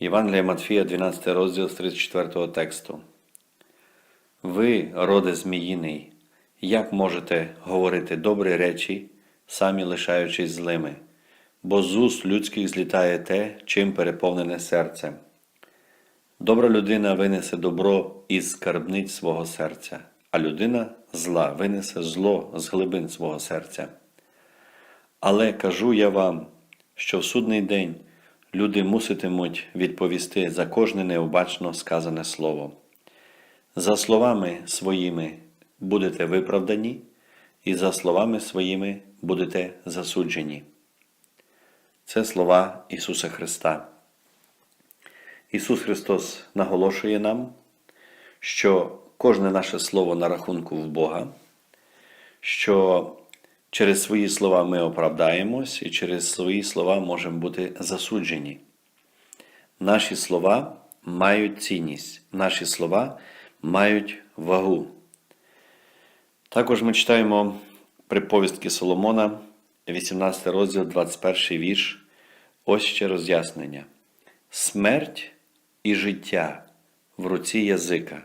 Євангелія Матфія, 12 розділ з 34 тексту. Ви, роде Зміїний, як можете говорити добрі речі, самі лишаючись злими, бо з уст людських злітає те, чим переповнене серце. Добра людина винесе добро із скарбниць свого серця, а людина зла винесе зло з глибин свого серця. Але кажу я вам, що в судний день люди муситимуть відповісти за кожне необачно сказане слово. За словами своїми будете виправдані, і за словами своїми будете засуджені. Це слова Ісуса Христа. Ісус Христос наголошує нам, що кожне наше слово на рахунку в Бога, що через свої слова ми оправдаємось і через свої слова можемо бути засуджені. Наші слова мають цінність, наші слова мають вагу. Також ми читаємо приповістки Соломона, 18 розділ, 21 вірш. Ось ще роз'яснення. Смерть і життя в руці язика.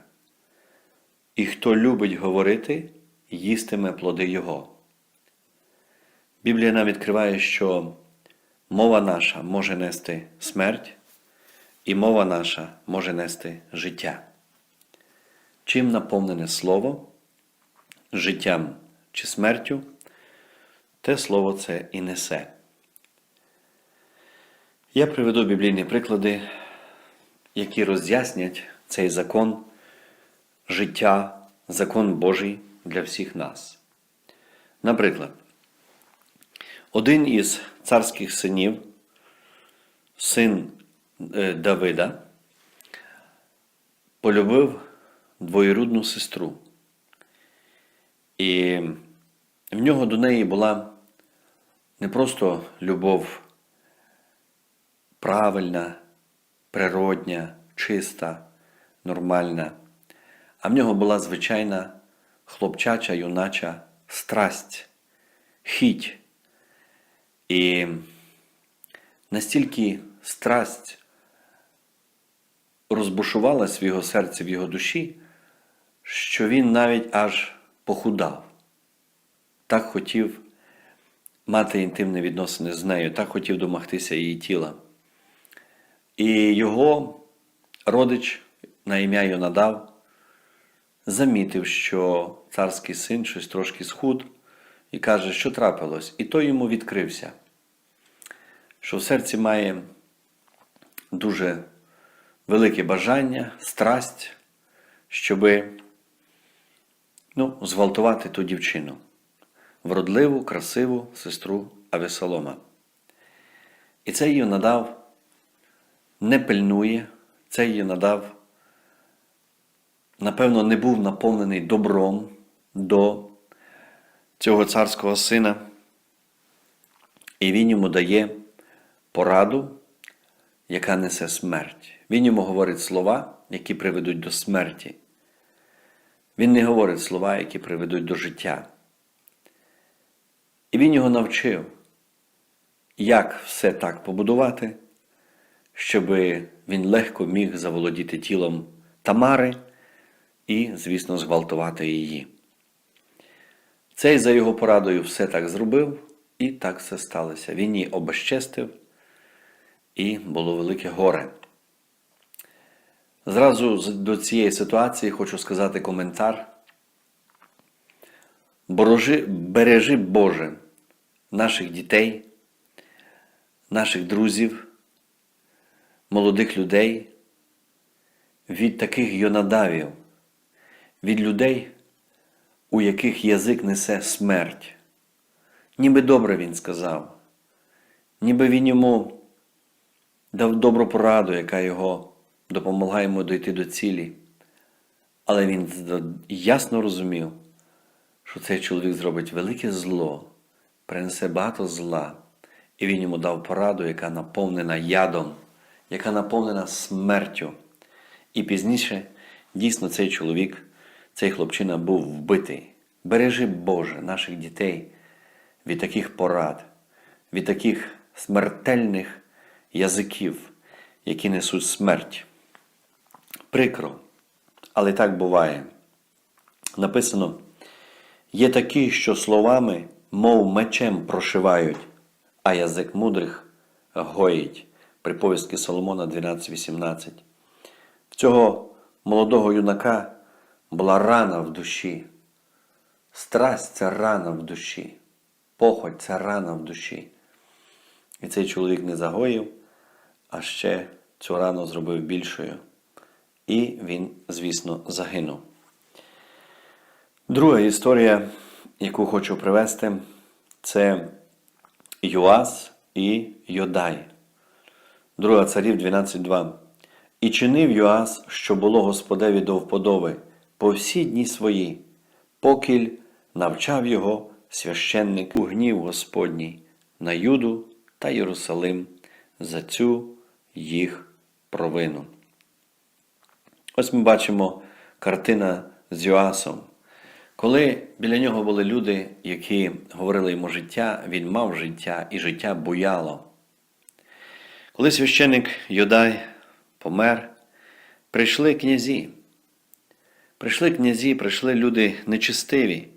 І хто любить говорити, їстиме плоди Його. Біблія нам відкриває, що мова наша може нести смерть, і мова наша може нести життя. Чим наповнене слово, життям чи смертю, те слово це і несе. Я приведу біблійні приклади, які роз'яснять цей закон життя, закон Божий для всіх нас. Наприклад, один із царських синів, син е, Давида, полюбив двоюрідну сестру. І в нього до неї була не просто любов правильна, природня, чиста, нормальна, а в нього була звичайна хлопчача, юнача страсть, хіть. І настільки страсть розбушувалась в його серці, в його душі, що він навіть аж похудав. Так хотів мати інтимні відносини з нею, так хотів домогтися її тіла. І його родич на ім'я Йонадав замітив, що царський син щось трошки схуд, і каже, що трапилось. І той йому відкрився, що в серці має дуже велике бажання, страсть, щоби ну, зґвалтувати ту дівчину, вродливу, красиву сестру Авесолома. І це її надав, не пильнує, це її надав, напевно, не був наповнений добром до цього царського сина. І він йому дає пораду, яка несе смерть. Він йому говорить слова, які приведуть до смерті. Він не говорить слова, які приведуть до життя. І він його навчив, як все так побудувати, щоб він легко міг заволодіти тілом Тамари і, звісно, зґвалтувати її. Цей за його порадою все так зробив, і так все сталося. Він її обезчестив, і було велике горе. Зразу до цієї ситуації хочу сказати коментар. Борожи, бережи Боже наших дітей, наших друзів, молодих людей від таких йонадавів, від людей, у яких язик несе смерть. Ніби добре він сказав, ніби він йому дав добру пораду, яка його допомогла йому дойти до цілі. Але він ясно розумів, що цей чоловік зробить велике зло, принесе багато зла, і він йому дав пораду, яка наповнена ядом, яка наповнена смертю. І пізніше дійсно цей чоловік, цей хлопчина був вбитий. Бережи Боже наших дітей від таких порад, від таких смертельних язиків, які несуть смерть. Прикро, але так буває. Написано: є такі, що словами, мов мечем прошивають, а язик мудрих гоїть. Приповістки Соломона 12.18. В цього молодого юнака була рана в душі. Страсть це рана в душі. Похоть це рана в душі. І цей чоловік не загоїв, а ще цю рану зробив більшою. І він, звісно, загинув. Друга історія, яку хочу привести, це Йоас і Йодай. Друга царів 12.2. І чинив Йоас, що було Господеві до вподоби, по всі дні свої, покіль навчав його священник у гнів Господній на Юду та Єрусалим за цю їх провину. Ось ми бачимо картина з Йоасом. Коли біля нього були люди, які говорили йому життя, він мав життя і життя буяло. Коли священик Йодай помер, прийшли князі. Прийшли князі, прийшли люди нечистиві.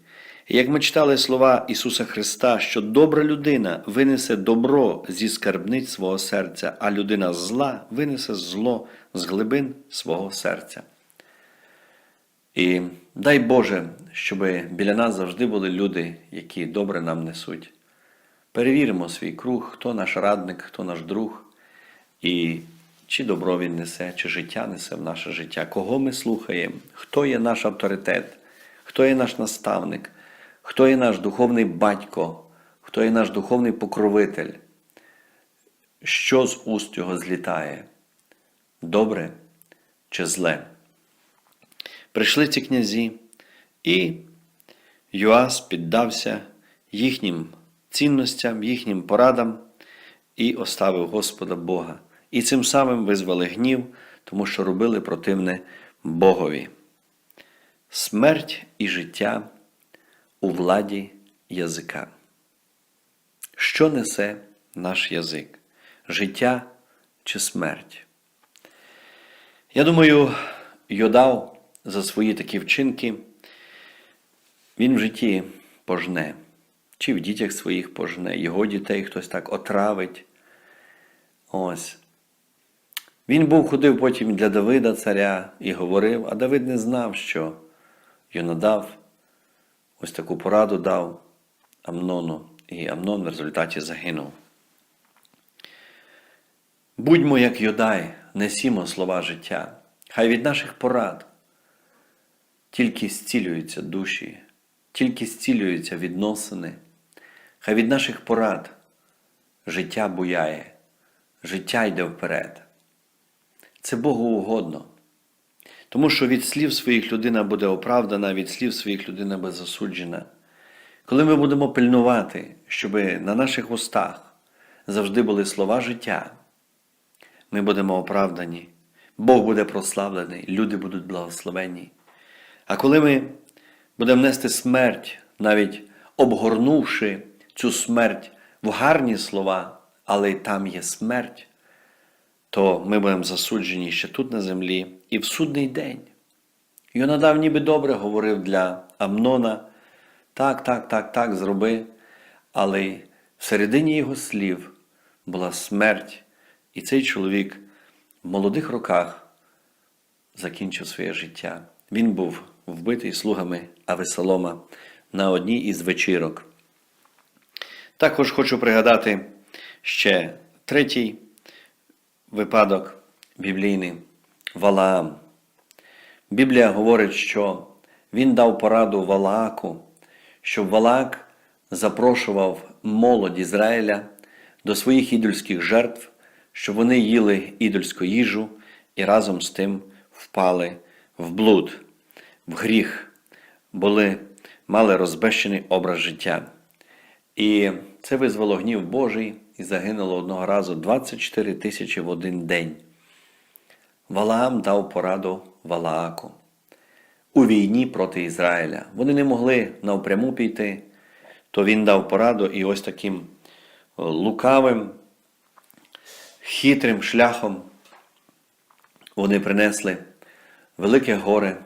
І як ми читали слова Ісуса Христа, що добра людина винесе добро зі скарбниць свого серця, а людина зла винесе зло з глибин свого серця. І дай Боже, щоб біля нас завжди були люди, які добре нам несуть. Перевіримо свій круг, хто наш радник, хто наш друг, і чи добро він несе, чи життя несе в наше життя, кого ми слухаємо, хто є наш авторитет, хто є наш наставник, хто є наш духовний батько, хто є наш духовний покровитель, що з уст його злітає, добре чи зле. Прийшли ці князі, і Йоас піддався їхнім цінностям, їхнім порадам і оставив Господа Бога. І цим самим визвали гнів, тому що робили противне Богові. Смерть і життя у владі язика. Що несе наш язик? Життя чи смерть? Я думаю, Йодав за свої такі вчинки, він в житті пожне, чи в дітях своїх пожне, його дітей хтось так отравить. Ось. Він був ходив потім для Давида царя і говорив, а Давид не знав, що Йонадав ось таку пораду дав Амнону, і Амнон в результаті загинув. Будьмо, як Йодай, несімо слова життя, хай від наших порад тільки зцілюються душі, тільки зцілюються відносини, хай від наших порад життя буяє, життя йде вперед. Це Богу угодно. Тому що від слів своїх людина буде оправдана, від слів своїх людина буде засуджена. Коли ми будемо пильнувати, щоб на наших устах завжди були слова життя, ми будемо оправдані, Бог буде прославлений, люди будуть благословені. А коли ми будемо нести смерть, навіть обгорнувши цю смерть в гарні слова, але й там є смерть, то ми будемо засуджені ще тут на землі і в судний день. Йонадав ніби добре говорив для Амнона, так, так, так, так, зроби, але всередині його слів була смерть, і цей чоловік в молодих роках закінчив своє життя. Він був вбитий слугами Авесолома на одній із вечірок. Також хочу пригадати ще третій випадок біблійний Валаам. Біблія говорить, що він дав пораду Валааку, щоб Валаак запрошував молодь Ізраїля до своїх ідольських жертв, щоб вони їли ідольську їжу і разом з тим впали в блуд, в гріх, були, мали розбещений образ життя. І це визвало гнів Божий і загинуло одного разу 24 тисячі в один день. Валаам дав пораду Валааку у війні проти Ізраїля. Вони не могли навпряму піти, то він дав пораду і ось таким лукавим, хитрим шляхом вони принесли велике горе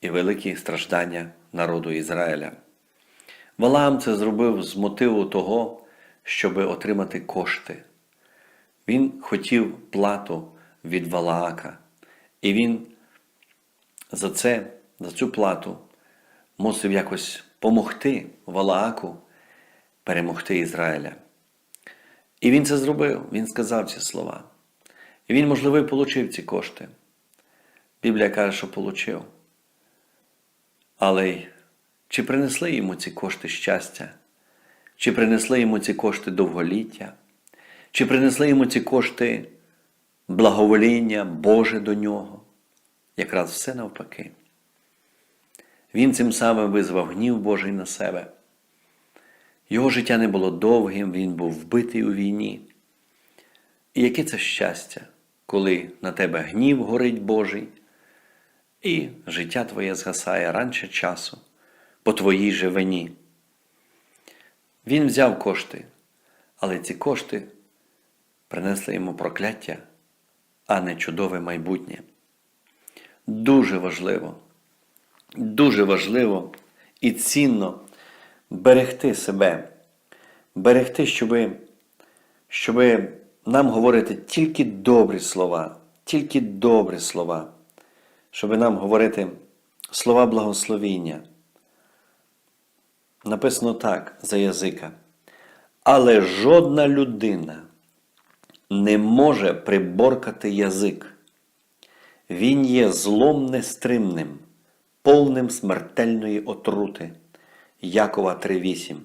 і великі страждання народу Ізраїля. Валаам це зробив з мотиву того, щоб отримати кошти. Він хотів плату від Валаака, і він за це, за цю плату мусив якось помогти Валааку перемогти Ізраїля. І він це зробив, він сказав ці слова. І він, можливо, і отримав ці кошти. Біблія каже, що отримав. Але чи принесли йому ці кошти щастя? Чи принесли йому ці кошти довголіття? Чи принесли йому ці кошти благовоління Боже до нього? Якраз все навпаки. Він цим самим визвав гнів Божий на себе. Його життя не було довгим, він був вбитий у війні. І яке це щастя, коли на тебе гнів горить Божий, і життя твоє згасає раніше часу, по твоїй же вині. Він взяв кошти, але ці кошти принесли йому прокляття, а не чудове майбутнє. Дуже важливо, дуже важливо і цінно берегти себе, берегти, щоби, щоби нам говорити тільки добрі слова, тільки добрі слова, щоби нам говорити слова благословіння. Написано так за язика. Але жодна людина не може приборкати язик. Він є злом нестримним, повним смертельної отрути. Якова 3.8.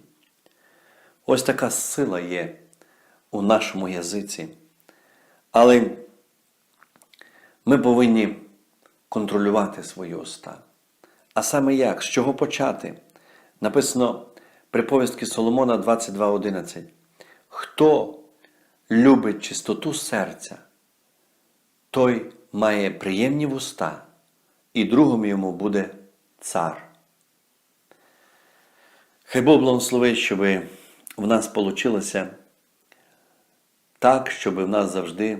Ось така сила є у нашому язиці. Але ми повинні контролювати свої уста. А саме як? З чого почати? Написано при повістки Соломона 22.11. Хто любить чистоту серця, той має приємні вуста, і другом йому буде цар. Хай Бог благословить, щоб в нас вийшло так, щоб в нас завжди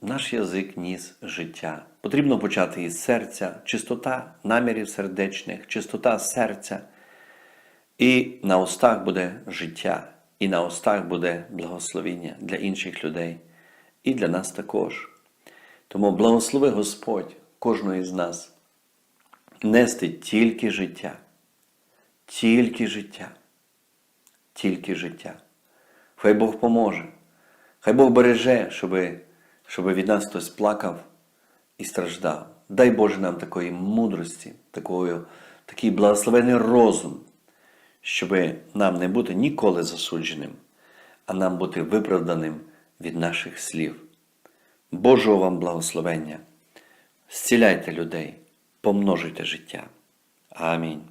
наш язик ніс життя. Потрібно почати із серця, чистота намірів сердечних, чистота серця. І на устах буде життя, і на устах буде благословіння для інших людей, і для нас також. Тому благослови Господь кожного із нас нести тільки життя, тільки життя, тільки життя. Хай Бог поможе, хай Бог береже, щоб, щоб від нас хтось плакав і страждав. Дай Боже нам такої мудрості, такої, такий благословений розум щоб нам не бути ніколи засудженим, а нам бути виправданим від наших слів. Божого вам благословення! Зціляйте людей, помножуйте життя. Амінь.